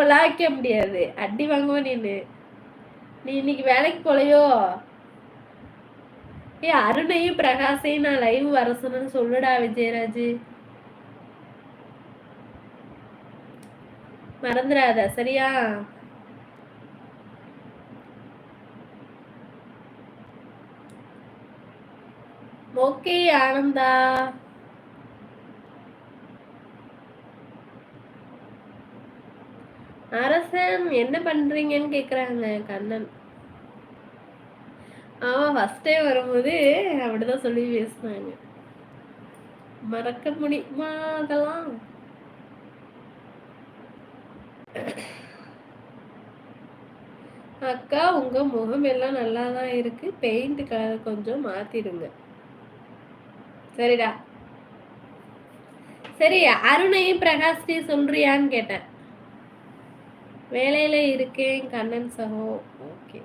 செருப்பெல்லாம் வைக்க முடியாது. அடி வாங்குவோம் நீனு. நீ இன்னைக்கு வேலைக்கு போலையோ? ஏ அருணையும் பிரகாஷையும் நான் லைவ் வர சொல்லுடா விஜயராஜ். மறந்துடாத சரியா? ஓகே ஆனந்தா. அரசன் என்ன பண்றீங்கன்னு கேக்குறாங்க கண்ணன். ஆமா ஃபர்ஸ்ட் டே வரும்போது அப்படிதான் சொல்லி பேசினாங்க. மறக்க முடியுமா அதெல்லாம்? அக்கா உங்க முகம் எல்லாம் நல்லா தான் இருக்கு. பெயிண்ட் கலர் கொஞ்சம் மாத்திடுங்க. சரிடா. சரி அருணையும் பிரகாஷ்டி சொல்றியான்னு கேட்டேன். வேலையில இருக்கேன் கண்ணன் சகோ. ஓகே.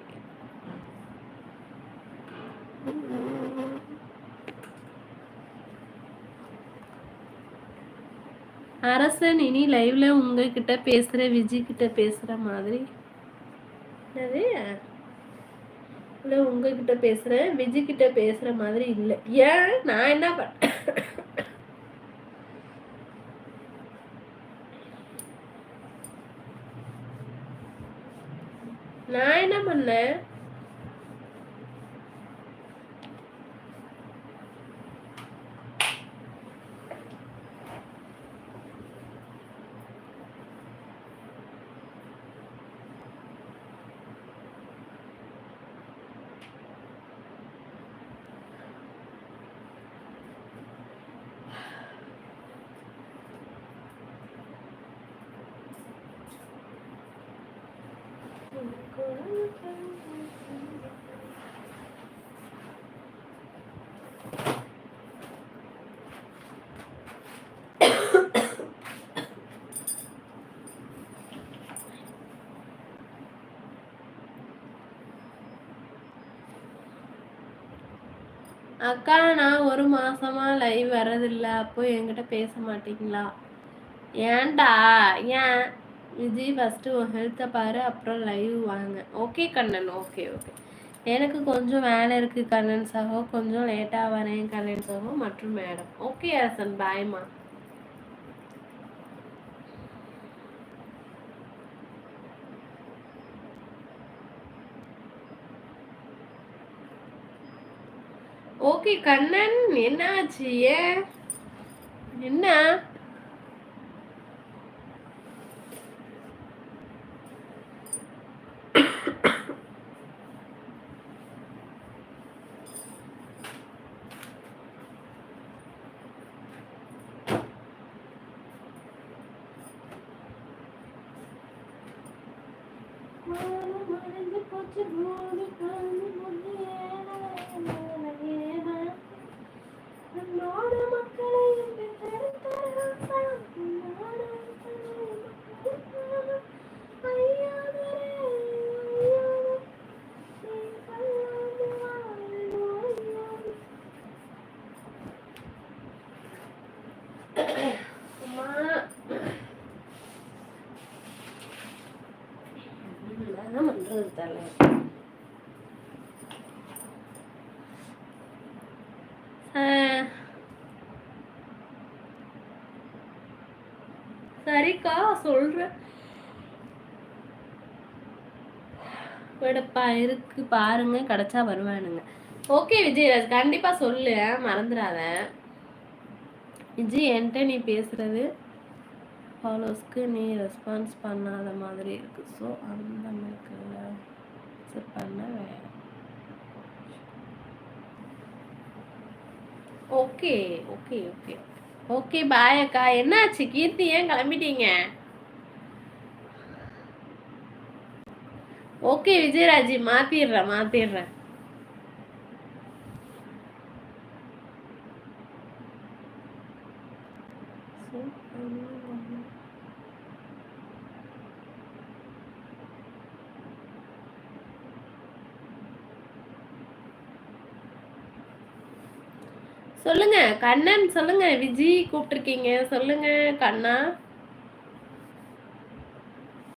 அரசன் இனி லைவ்ல உங்ககிட்ட பேசுற விஜய் கிட்ட பேசுற மாதிரி. என்னது? உங்ககிட்ட பேசுறேன் விஜய் கிட்ட பேசுற மாதிரி இல்லை. ஏன்? நான் என்ன பண்ண நான் என்ன பண்ணேன்? அக்கா நான் ஒரு மாசமா லைவ் வர்றதில்ல. அப்போ என்கிட்ட பேச மாட்டீங்களா? ஏன்டா? ஏன்? விஜய் ஃபஸ்ட்டு உன் ஹெல்த்தை பாரு அப்புறம் லைவ் வாங்க. ஓகே கண்ணன்? ஓகே ஓகே எனக்கு கொஞ்சம் வேலை இருக்கு கண்ணன் சகோ. கொஞ்சம் லேட்டாக வரேன் கண்ணன் சகோ மற்றும் மேடம் ஓகே அரசன் பாய்மா ஓகே கண்ணன் என்னாச்சு? ஏன்? என்ன? போச்சு பூமி காணி முடியே என்ன பண்றது தலை? ஆஹ். சரிக்கா சொல்றேன். விடப்பா இருக்கு. பாருங்க கிடைச்சா வருவானுங்க. ஓகே விஜயராஜ் கண்டிப்பா சொல்லு. மறந்துடாத. விஜய் என்கிட்ட நீ பேசுறது. ஃபாலோஸ்க்கு நீ ரெஸ்பான்ஸ் பண்ணாத மாதிரி இருக்கு. ஸோ அந்த மாதிரி பண்ண வேணும். Okay okay okay okay bye அக்கா. என்னாச்சு? கீர்த்தி ஏன் கிளம்பிட்டீங்க? ஓகே விஜயராஜி மாத்திடுறேன் மாத்திடுறேன். சொல்லுங்க. கண்ணன் சொல்லுங்க. விஜி கூப்பிட்டுருக்கீங்க. சொல்லுங்க கண்ணா.